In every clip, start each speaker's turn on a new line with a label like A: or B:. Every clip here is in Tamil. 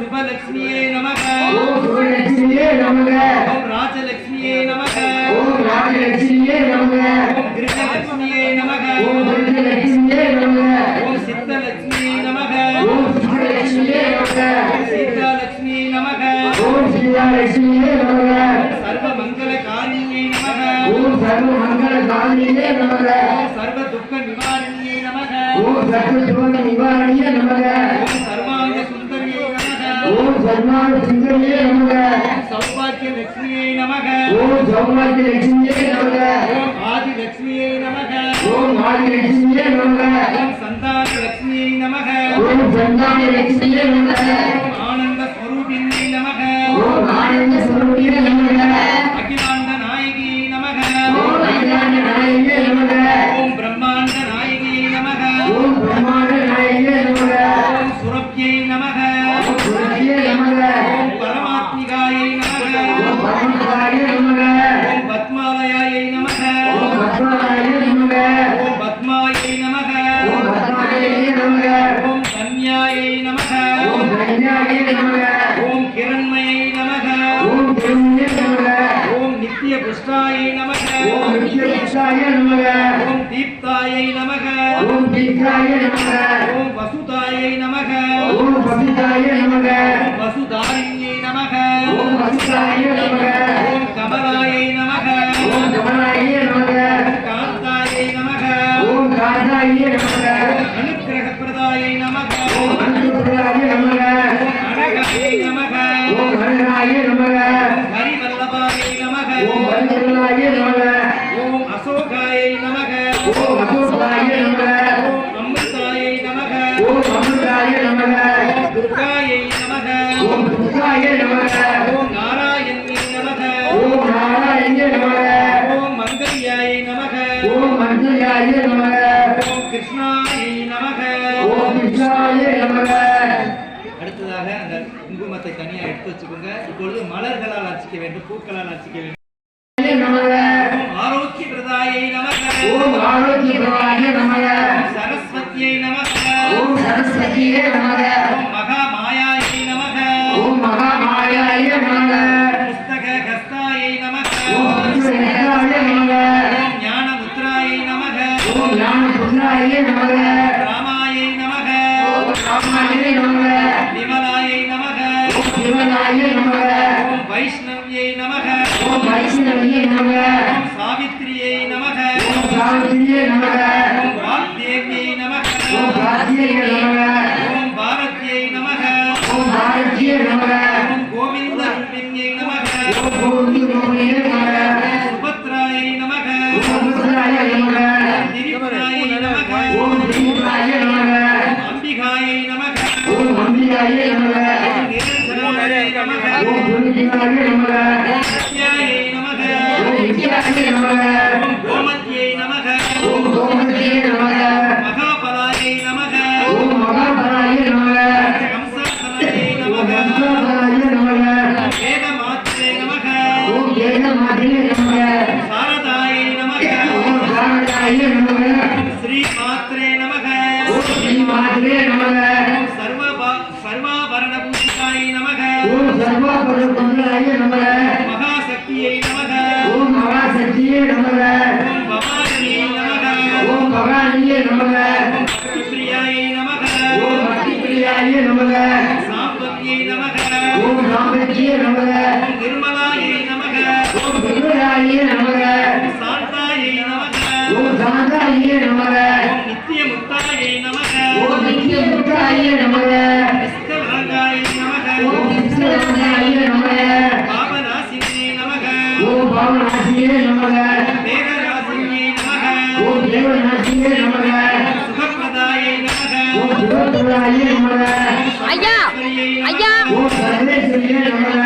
A: சுபலட்சுமியே நமக
B: ஓம் சுபலட்சுமியே நமக
A: ஓம் ராஜலட்சுமியே நமக
B: காந்தியே நமக
A: சர்வ துக்க நிவாரணியே நமக
B: ஓம் சர்வ துவன நிவாரணியே நமக
A: ஓம் சர்வாங்க சுந்தரியே நமக
B: ஓம் சர்வான சுந்தரியே நமக
A: ஓம் சௌபாக்கிய லட்சுமியே நமக
B: ஓம் சௌபாகிய லட்சுமியே நமக
A: ஓம் ஆதி லட்சுமியே நமக
B: ஓம் ஆதிலட்சுமியே நமக
A: ஓம் சந்தான லட்சுமியே நமக
B: ஓம் சந்தான லட்சுமியே நமக
A: நமக
B: ஓம்
A: கன்யாயை நமக
B: ஓம்
A: கிரண்மயை நமக
B: ஓம்
A: புஷ்டாயை நமக தீப்தாயை நமக வசுதாயை நமக
B: நமக
A: ஓம் கமலாயை அடுத்ததாக அந்த குங்குமத்தை தனியா எடுத்து வச்சுக்கோங்க இப்பொழுது மலர்களால் அர்ச்சிக்க வேண்டும் பூக்களால் அர்ச்சிக்க வேண்டும் ஆரோக்கிய பிரதாயை நமக
B: ஓம் ஆரோக்கிய பிரவாய நமக
A: சரஸ்வதியை நமக
B: ஓம் சரஸ்வதியே நமக புத்திராய நமக.
A: ராமாயை நமக.
B: ராமாய நமக.
A: விமலாயை நமக.
B: சிவனாய நமக.
A: ஓம் வைஷ்ணவியை நமக.
B: ஓம் வைஷ்ணவியே நமக.
A: ஓம் சாவித்ரியை நமக.
B: ஓம் சாவித்திரியே நமக.
A: ஓம் வாக்தேவியை நமக.
B: ஓம் நமக.
A: ஓம் பாரதியை நமக.
B: ஓம் பாரதியே நமக.
A: நமக
B: நமக ஓம் வித்யாய நமக
A: ஓம் கோமத்யை நமக
B: ஓம் கோமதியே நமக
A: மகாபலாயை நமக
B: ஓம் நமக
A: நமக
B: நமக
A: வேத நமக
B: ஓம் நமக
A: சாரதாயை நமக
B: ஓம் நமக
A: ஸ்ரீ நமக
B: ஓம் ஸ்ரீ நமக
A: சர்வ சர்வாபரண நமக
B: ஓம் சர்வாபர புத்திராய நமக
A: மகாசக்தியை நமக
B: மகாசக்தியே நமக
A: ஓம் பவானியை நமக
B: ஓம் பவானியே நமக
A: ஓம்
B: பக்தி பிரியாய நமக ஓம் நமக
A: நமக சாந்தாயை நமக
B: நமக நித்திய புத்தாயே நமக ஓம் பாவநாசியே நமக. ஓம் தேவநாசியே நமக.
A: சுகப்பிரதாயை நமக.
B: ஓம் நமக.
C: ஐயா ஐயா.
B: ஓம் சர்வேஸ்வரியே நமக.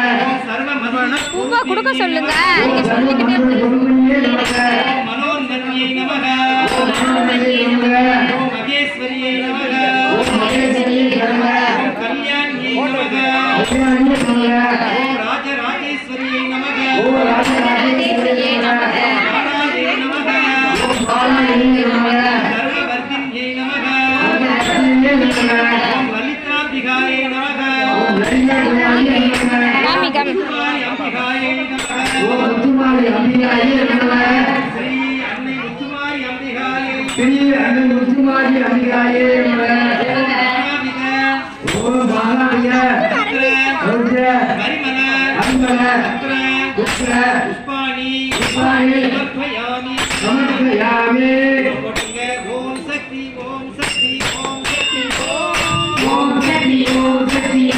A: சர்வ மதன
C: பூவை கொடுக்க சொல்லுங்க. நீங்க சொல்லிக்கிட்டே
B: Amen.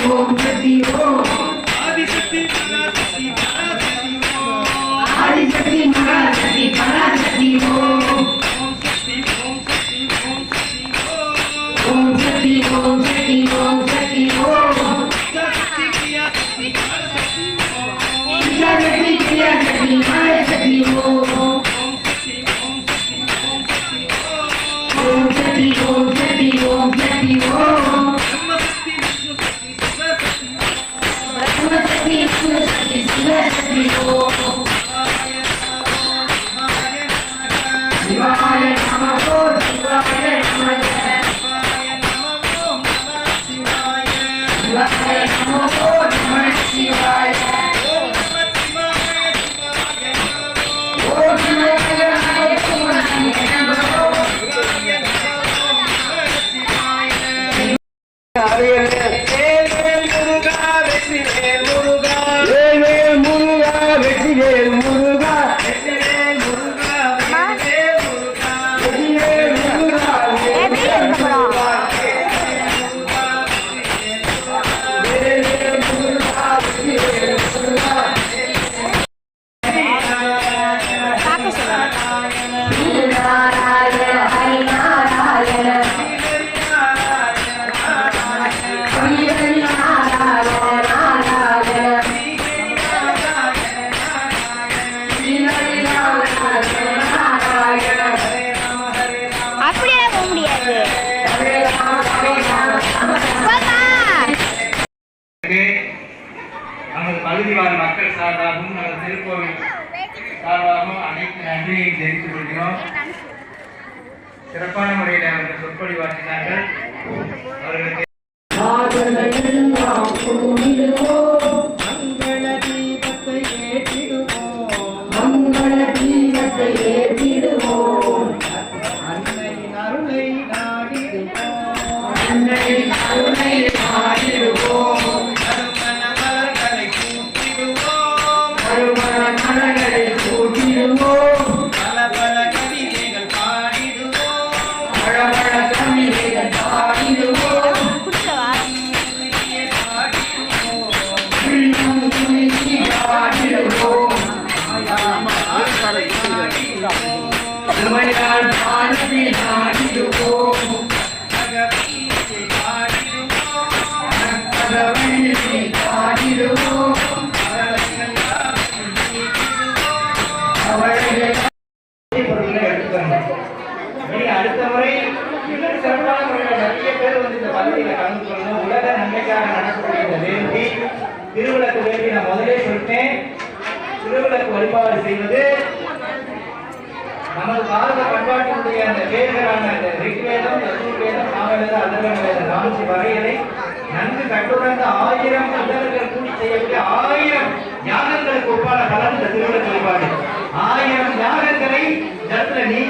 B: Бог.
C: bless
A: you. பகுதிவாழ் மக்கள் சார்பாகவும் நமது திருக்கோவில் சார்பாகவும் அனைத்து நன்றியையும் தெரிவித்துக் கொள்கிறோம். சிறப்பான முறையில் அவர்கள் சொற்பொழிவாற்றினார்கள் அவர்களுக்கு அடுத்த முறை இன்னும் சிறப்பான திருவிழக்கு வேண்டி நான் முதலே சொல்லிட்டேன் திருவிழக்கு வழிபாடு செய்வது பண்பாட்டினுடைய அந்த வேர்களான அந்த ரிக்வேதம் யஜுர்வேதம் சாமவேதம் அதர்வேதம் நான்கு வகைகளை நன்கு கட்டுணர்ந்த ஆயிரம் மந்தர்கள் கூடி செய்யக்கூடிய ஆயிரம் யாகங்களுக்கு ஒப்பான பலன் இந்த திருவிழா ஆயிரம் யாகங்களை இடத்துல நீ